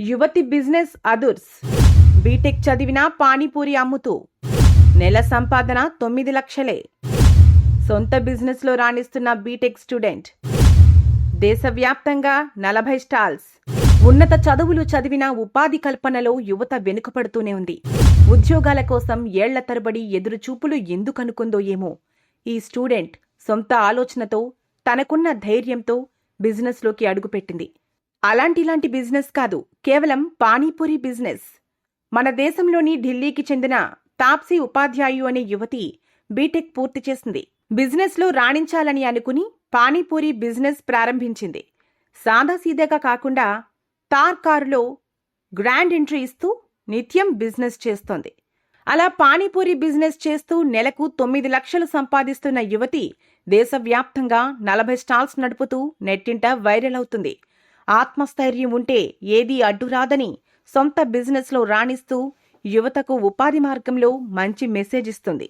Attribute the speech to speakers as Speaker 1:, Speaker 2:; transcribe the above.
Speaker 1: యువతి బిజినెస్ అదుర్స్. బీటెక్ చదివిన పానీపూరి అమ్ముతూ. నెల సంపాదన తొమ్మిది లక్షలే. సొంత బిజినెస్లో రాణిస్తున్న బీటెక్ స్టూడెంట్. దేశవ్యాప్తంగా నలభై స్టాల్స్. ఉన్నత చదువులు చదివిన ఉపాధి కల్పనలో యువత వెనుకపడుతూనే ఉంది. ఉద్యోగాల కోసం ఏళ్ళ తరబడి ఎదురుచూపులు ఎందుకనుకుందో ఏమో. ఈ స్టూడెంట్ సొంత ఆలోచనతో తనకున్న ధైర్యంతో బిజినెస్లోకి అడుగుపెట్టింది. అలాంటిలాంటి బిజినెస్ కాదు కేవలం పానీపూరి బిజినెస్. మన దేశంలోని ఢిల్లీకి చెందిన తాప్సీ ఉపాధ్యాయు అనే యువతి బీటెక్ పూర్తి చేసింది. బిజినెస్లో రాణించాలని అనుకుని పానీపూరి బిజినెస్ ప్రారంభించింది. సాదాసీదాగా కాకుండా తార్ కారులో గ్రాండ్ ఎంట్రీ ఇస్తూ నిత్యం బిజినెస్ చేస్తోంది. అలా పానీపూరి బిజినెస్ చేస్తూ నెలకు తొమ్మిది లక్షలు సంపాదిస్తున్న యువతి దేశవ్యాప్తంగా నలభై స్టాల్స్ నడుపుతూ నెట్టింట వైరల్ అవుతుంది. ఆత్మస్థైర్యం ఉంటే ఏదీ అడ్డురాదని సొంత బిజినెస్లో రాణిస్తూ యువతకు ఉపాధి మార్గంలో మంచి మెసేజ్ ఇస్తుంది.